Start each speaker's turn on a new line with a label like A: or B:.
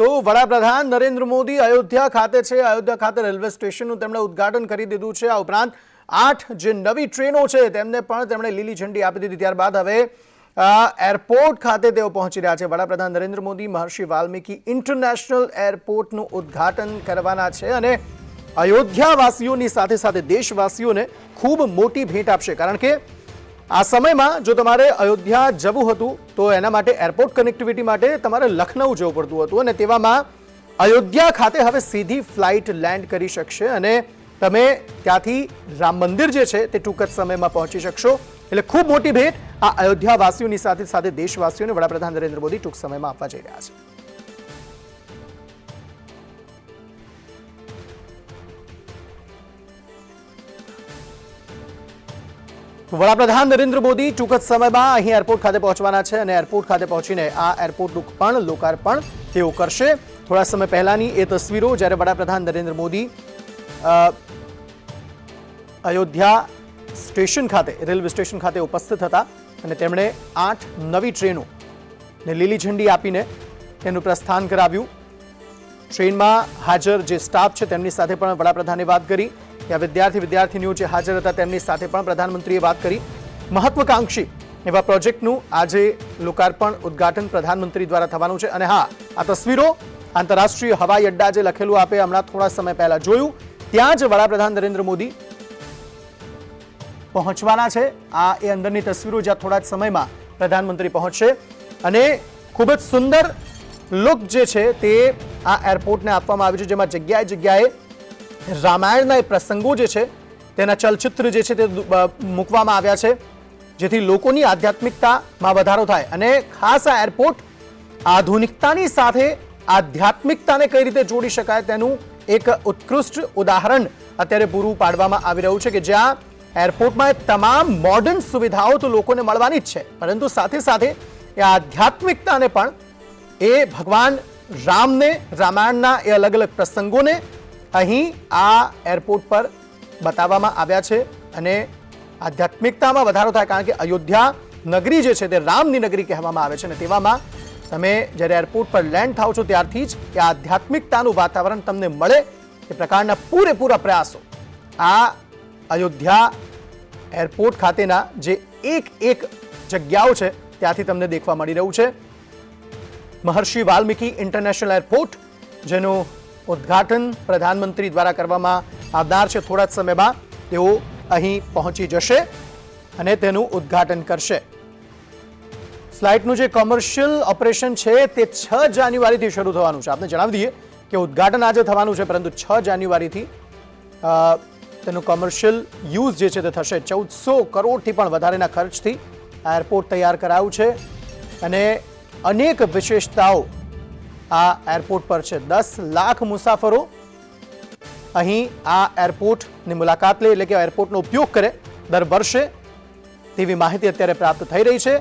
A: તો વડાપ્રધાન નરેન્દ્ર મોદી અયોધ્યા ખાતે છે. અયોધ્યા ખાતે રેલવે સ્ટેશનનું તેમણે ઉદ્ઘાટન કરી દીધું છે. આ ઉપરાંત આઠ જે નવી ટ્રેનો છે, તેમને પણ તેમણે લીલી ઝંડી આપી દીધી. ત્યારબાદ હવે એરપોર્ટ ખાતે તેઓ પહોંચી રહ્યા છે. વડાપ્રધાન નરેન્દ્ર મોદી મહર્ષિ વાલ્મીકી ઇન્ટરનેશનલ એરપોર્ટનું ઉદ્ઘાટન કરવાના છે અને અયોધ્યાવાસીઓની સાથે સાથે દેશવાસીઓને ખૂબ મોટી ભેટ આપશે. કારણ કે આ સમયમાં જો તમારે અયોધ્યા જવું હતું, તો એના માટે એરપોર્ટ કનેક્ટિવિટી માટે તમારે લખનઉ જવું પડતું હતું અને તેવામાં અયોધ્યા ખાતે હવે સીધી ફ્લાઇટ લેન્ડ કરી શકશે અને તમે ત્યાંથી રામ મંદિર જે છે, તે ટૂંક જ સમયમાં પહોંચી શકશો. એટલે ખૂબ મોટી ભેટ આ અયોધ્યાવાસીઓની સાથે સાથે દેશવાસીઓને વડાપ્રધાન નરેન્દ્ર મોદી ટૂંક સમયમાં આપવા જઈ રહ્યા છે. વડાપ્રધાન નરેન્દ્ર મોદી ટૂંક જ સમયમાં અહીં એરપોર્ટ ખાતે પહોંચવાના છે અને એરપોર્ટ ખાતે પહોંચીને આ એરપોર્ટનું પણ લોકાર્પણ તેઓ કરશે. થોડા સમય પહેલાની એ તસવીરો જ્યારે વડાપ્રધાન નરેન્દ્ર મોદી અયોધ્યા સ્ટેશન ખાતે, રેલવે સ્ટેશન ખાતે ઉપસ્થિત હતા અને તેમણે આઠ નવી ટ્રેનો ને લીલી ઝંડી આપીને તેનું પ્રસ્થાન કરાવ્યું. ટ્રેનમાં હાજર જે સ્ટાફ છે તેમની સાથે પણ વડાપ્રધાને વાત કરી. ત્યાં વિદ્યાર્થી વિદ્યાર્થીનીઓ જે હાજર હતા. તેમની સાથે પણ પ્રધાનમંત્રીએ વાત કરી. મહત્વકાંક્ષી એવા પ્રોજેક્ટનું આજે લોકાર્પણ, ઉદ્ઘાટન પ્રધાનમંત્રી દ્વારા થવાનું છે. અને હા, આ તસવીરો આંતરરાષ્ટ્રીય હવાઈ અડ્ડા જે લખેલું આપે, હમણાં થોડા સમય પહેલા જોયું. ત્યાં જ વડાપ્રધાન નરેન્દ્ર મોદી પહોંચવાના છે. આ એ અંદરની તસવીરો જ્યાં થોડા જ સમયમાં પ્રધાનમંત્રી પહોંચશે. અને ખૂબ જ સુંદર લુક જે છે તે આ એરપોર્ટને આપવામાં આવ્યું છે, જેમાં જગ્યાએ જગ્યાએ રામાયણના એ પ્રસંગો જે છે, તેના ચલચિત્ર જે છે તે મૂકવામાં આવ્યા છે, જેથી લોકોની આધ્યાત્મિકતામાં વધારો થાય અને ખાસ આ એરપોર્ટ આધુનિકતાની સાથે આધ્યાત્મિકતાને કઈ રીતે જોડી શકાય તેનું એક ઉત્કૃષ્ટ ઉદાહરણ અત્યારે પૂરું પાડવામાં આવી રહ્યું છે કે જ્યાં એરપોર્ટમાં તમામ મોડર્ન સુવિધાઓ તો લોકોને મળવાની જ છે, પરંતુ સાથે સાથે એ આધ્યાત્મિકતાને પણ એ ભગવાન રામને, રામાયણના એ અલગ અલગ પ્રસંગોને અહીં આ એરપોર્ટ પર બતાવવામાં આવ્યા છે અને આધ્યાત્મિકતામાં વધારો થાય કારણ કે અયોધ્યા નગરી જે છે તે રામની નગરી કહેવામાં આવે છે અને તેવામાં તમે જ્યારે એરપોર્ટ પર લેન્ડ થાવ છો ત્યારથી જ એ આધ્યાત્મિકતાનું વાતાવરણ તમને મળે એ પ્રકારના પૂરેપૂરા પ્રયાસો આ અયોધ્યા એરપોર્ટ ખાતેના જે એક એક જગ્યાઓ છે ત્યાંથી તમને દેખવા મળી રહ્યું છે. મહર્ષિ વાલ્મીકી ઇન્ટરનેશનલ એરપોર્ટ, જેનું ઉદ્ઘાટન પ્રધાનમંત્રી દ્વારા કરવામાં આવનાર છે. થોડા જ સમયમાં તેઓ અહીં પહોંચી જશે અને તેનું ઉદ્ઘાટન કરશે. ફ્લાઇટનું જે કોમર્શિયલ ઓપરેશન છે તે છ જાન્યુઆરીથી શરૂ થવાનું છે. આપને જણાવી દઈએ કે ઉદ્ઘાટન આજે થવાનું છે, પરંતુ છ જાન્યુઆરીથી તેનું કોમર્શિયલ યુઝ જે છે તે થશે. ચૌદસો કરોડથી પણ વધારેના ખર્ચથી આ એરપોર્ટ તૈયાર કરાયું છે અને અનેક વિશેષતાઓ આ એરપોર્ટ પર છે. દસ લાખ મુસાફરો અહીં આ એરપોર્ટની મુલાકાત લે, એટલે કે એરપોર્ટનો ઉપયોગ કરે દર વર્ષે તેવી માહિતી અત્યારે પ્રાપ્ત થઈ રહી છે.